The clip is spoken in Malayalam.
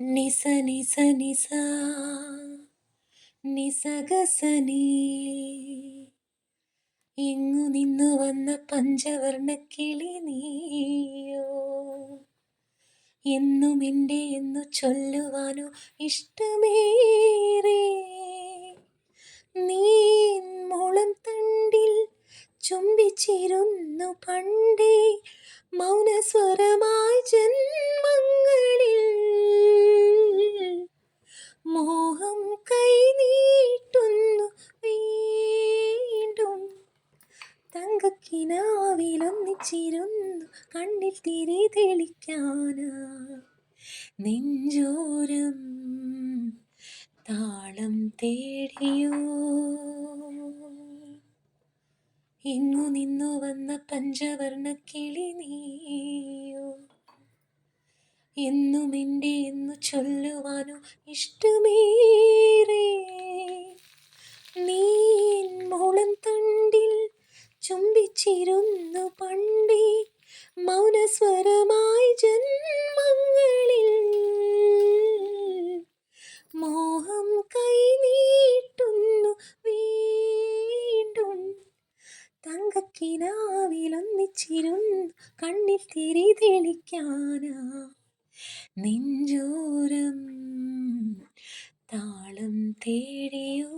നിസ നിസ നിസ. നിസഗസനി ഇങ്ങു നിന്നു വന്ന പഞ്ചവർണ കിളി നീയോ? എന്നും എന്റെ എന്നു ചൊല്ലുവാനോ ഇഷ്ടമേറെ. നീ മുളം തണ്ടിൽ ചുംബിച്ചിരുന്നു പണ്ടേ മൗനസ്വരമായി ജന്മങ്ങളിൽ മോഹം കൈ നീട്ടുന്നു വീണ്ടും. തങ്കക്കിനാവിലൊന്നിച്ചിരുന്നു കണ്ണിൽ തിരി തെളിക്കാനാ. നെഞ്ചോരം താളം തേടിയോ? ഇന്നു നിന്നു വന്ന പഞ്ചവർണ കിളി നീയോ? എന്നും എന്റെ എന്നു ചൊല്ലുവാനോ ഇഷ്ടമേറെ. നീ മോളം തണ്ടിൽ ചുംബിച്ചിരുന്നു പണ്ടേ മൗനസ്വരമായി ജന്മങ്ങളിൽ. മോഹം കൈ നീട്ടുന്നു വീണ്ടും. തങ്കക്കിനാവിലൊന്നിച്ചിരുന്നു കണ്ണിൽ തിരി തെളിക്കാനാ. നെഞ്ചോരം താളം തേടിയോ